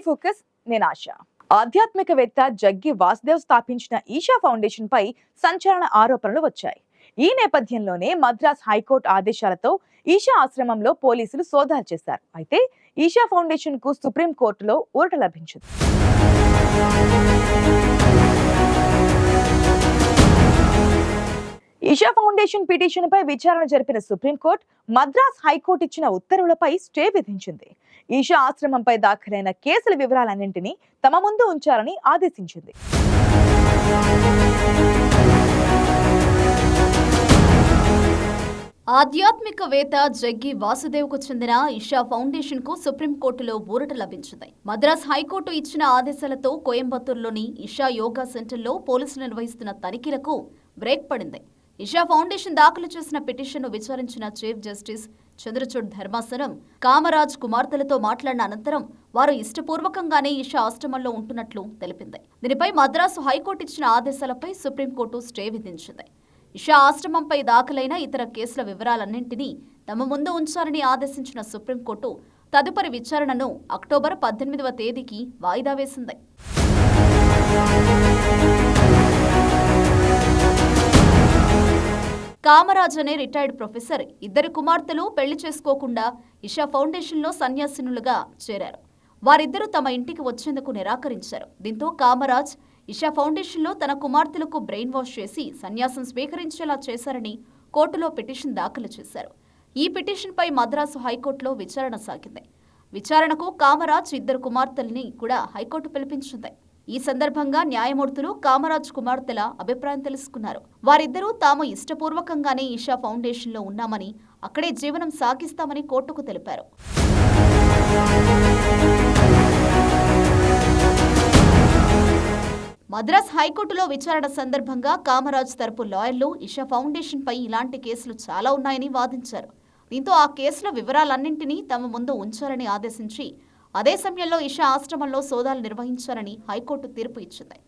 Focus నేను ఆశ. ఆధ్యాత్మికవేత్త జగ్గి వాసుదేవ్ స్థాపించిన ఈషా ఫౌండేషన్ పై సంచలన ఆరోపణలు వచ్చాయి. ఈ నేపథ్యంలోనే మద్రాస్ హైకోర్టు ఆదేశాలతో ఈషా ఆశ్రమంలో పోలీసులు సోదాలు చేశారు. అయితే ఈషా ఫౌండేషన్కు సుప్రీం కోర్టులో ఊరట లభించింది. ఫౌండేషన్ పిటిషన్పై విచారణ జరిపిన సుప్రీంకోర్టు మద్రాస్ హైకోర్టు ఇచ్చిన ఉత్తర్వులపై స్టే విధించింది. ఈషా ఆశ్రమంపై దాఖలైన కేసుల వివరాలన్నింటినీ తమ ముందు ఉంచాలని ఆదేశించింది. ఆధ్యాత్మికవేత్త జగ్గి వాసుదేవ్కు చెందిన ఇషా ఫౌండేషన్కు సుప్రీంకోర్టులో ఊరట లభించింది. మద్రాస్ హైకోర్టు ఇచ్చిన ఆదేశాలతో కోయంబత్తూరులోని ఇషా యోగా సెంటర్లో పోలీసులు నిర్వహిస్తున్న తనిఖీలకు బ్రేక్ పడింది. ఇషా ఫౌండేషన్ దాఖలు చేసిన పిటిషన్ను విచారించిన చీఫ్ జస్టిస్ చంద్రచూడ్ ధర్మాసనం కామరాజ్ కుమార్తెలతో మాట్లాడిన అనంతరం వారు ఇష్టపూర్వకంగానే ఇషా ఆశ్రమంలో ఉంటున్నట్లు తెలిపింది. దీనిపై మద్రాసు హైకోర్టు ఇచ్చిన ఆదేశాలపై సుప్రీంకోర్టు స్టే విధించింది. ఇషా ఆశ్రమంపై దాఖలైన ఇతర కేసుల వివరాలన్నింటినీ తమ ముందు ఉంచాలని ఆదేశించిన సుప్రీంకోర్టు తదుపరి విచారణను అక్టోబర్ పద్దెనిమిదవ తేదీకి వాయిదా వేసింది. కామరాజ్ అనే రిటైర్డ్ ప్రొఫెసర్ ఇద్దరు కుమార్తెలు పెళ్ళి చేసుకోకుండా ఇషా ఫౌండేషన్లో సన్యాసినులుగా చేరారు. వారిద్దరూ తమ ఇంటికి వచ్చేందుకు నిరాకరించారు. దీంతో కామరాజ్ ఇషా ఫౌండేషన్లో తన కుమార్తెలకు బ్రెయిన్ వాష్ చేసి సన్యాసం స్వీకరించేలా చేశారని కోర్టులో పిటిషన్ దాఖలు చేశారు. ఈ పిటిషన్పై మద్రాసు హైకోర్టులో విచారణ సాగింది. విచారణకు కామరాజ్ ఇద్దరు కుమార్తెల్ని కూడా హైకోర్టు పిలిపించింది. ఈ సందర్భంగా న్యాయమూర్తులు కామరాజ్ కుమార్తెల అభిప్రాయం తెలుసుకున్నారు. వారిద్దరూ తాము ఇష్టపూర్వకంగానే ఈషా ఫౌండేషన్లో ఉన్నామని అక్కడే జీవనం సాగిస్తామని కోర్టుకు తెలిపారు. మద్రాస్ హైకోర్టులో విచారణ సందర్భంగా కామరాజ్ తరపు లాయర్లు ఇషా ఫౌండేషన్ పై ఇలాంటి కేసులు చాలా ఉన్నాయని వాదించారు. దీంతో ఆ కేసుల వివరాలన్నింటినీ తమ ముందు ఉంచాలని ఆదేశించి అదే సమయంలో ఇషా ఆశ్రమంలో సోదాలు నిర్వహించారని హైకోర్టు తీర్పు ఇచ్చింది.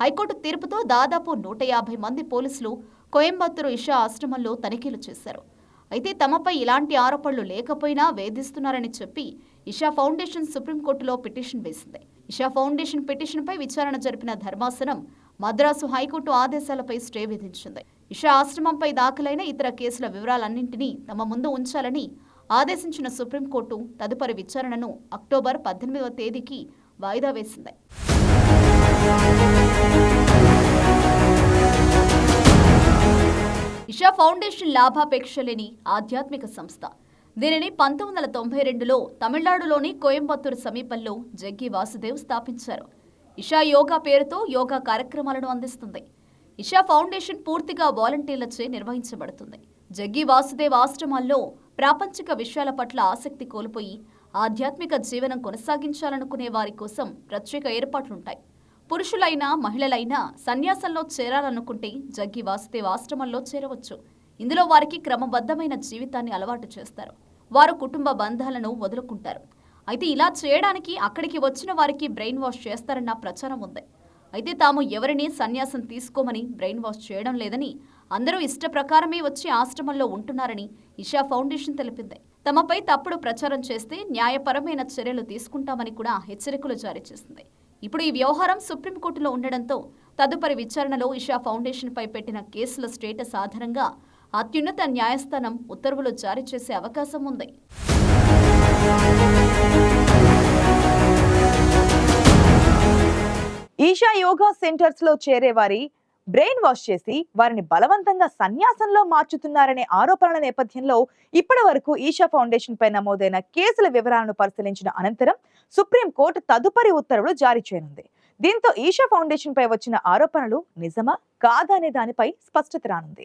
హైకోర్టు తీర్పుతో దాదాపు నూట యాభై మంది పోలీసులు కోయంబత్తూరు ఇషా ఆశ్రమంలో తనిఖీలు చేశారు. అయితే తమపై ఇలాంటి ఆరోపణలు లేకపోయినా వేధిస్తున్నారని చెప్పి ఇషా ఫౌండేషన్ సుప్రీంకోర్టులో పిటిషన్ వేసింది. ఇషా ఫౌండేషన్ పిటిషన్పై విచారణ జరిపిన ధర్మాసనం మద్రాసు హైకోర్టు ఆదేశాలపై స్టే విధించింది. ఇషా ఆశ్రమంపై దాఖలైన ఇతర కేసుల వివరాలన్నింటినీ తమ ముందు ఉంచాలని ఆదేశించిన సుప్రీంకోర్టు తదుపరి విచారణను అక్టోబర్ పద్దెనిమిదవ తేదీకి వాయిదా వేసింది. ఇషా ఫౌండేషన్ లాభాపేక్ష లేని ఆధ్యాత్మిక సంస్థ. దీనిని పంతొమ్మిది వందల తొంభై రెండులో తమిళనాడులోని కోయంబత్తూరు సమీపంలో జగ్గి వాసుదేవ్ స్థాపించారు. ఇషా యోగా పేరుతో యోగా కార్యక్రమాలను అందిస్తుంది. ఇషా ఫౌండేషన్ పూర్తిగా వాలంటీర్లచే నిర్వహించబడుతుంది. జగ్గి వాసుదేవ్ ఆశ్రమాల్లో ప్రాపంచిక విషయాల పట్ల ఆసక్తి కోల్పోయి ఆధ్యాత్మిక జీవనం కొనసాగించాలనుకునే వారి కోసం ప్రత్యేక ఏర్పాట్లుంటాయి. పురుషులైనా మహిళలైనా సన్యాసంలో చేరాలనుకుంటే జగ్గి వాసుదేవ ఆశ్రమంలో చేరవచ్చు. ఇందులో వారికి క్రమబద్ధమైన జీవితాన్ని అలవాటు చేస్తారు. వారు కుటుంబ బంధాలను వదులుకుంటారు. అయితే ఇలా చేయడానికి అక్కడికి వచ్చిన వారికి బ్రెయిన్ వాష్ చేస్తారన్న ప్రచారం ఉంది. అయితే తాము ఎవరిని సన్యాసం తీసుకోమని బ్రెయిన్ వాష్ చేయడం లేదని అందరూ ఇష్ట ప్రకారమే వచ్చి ఆశ్రమంలో ఉంటున్నారని ఇషా ఫౌండేషన్ తెలిపింది. తమపై తప్పుడు ప్రచారం చేస్తే న్యాయపరమైన చర్యలు తీసుకుంటామని కూడా హెచ్చరికలు జారీ చేసింది. ఇప్పుడు ఈ వ్యవహారం సుప్రీంకోర్టులో ఉండడంతో తదుపరి విచారణలో ఇషా ఫౌండేషన్పై పెట్టిన కేసుల స్టేటస్ ఆధారంగా అత్యున్నత న్యాయస్థానం ఉత్తర్వులు జారీ చేసే అవకాశం ఉంది. ఈషా యోగా సెంటర్స్లో చేరే వారి బ్రెయిన్ వాష్ చేసి వారిని బలవంతంగా సన్యాసంలో మార్చుతున్నారనే ఆరోపణల నేపథ్యంలో ఇప్పటి వరకు ఈషా ఫౌండేషన్ పై నమోదైన కేసుల వివరాలను పరిశీలించిన అనంతరం సుప్రీం కోర్టు తదుపరి ఉత్తర్వులు జారీ చేయనుంది. దీంతో ఈషా ఫౌండేషన్ పై వచ్చిన ఆరోపణలు నిజమా కాదా అనే దానిపై స్పష్టత రానుంది.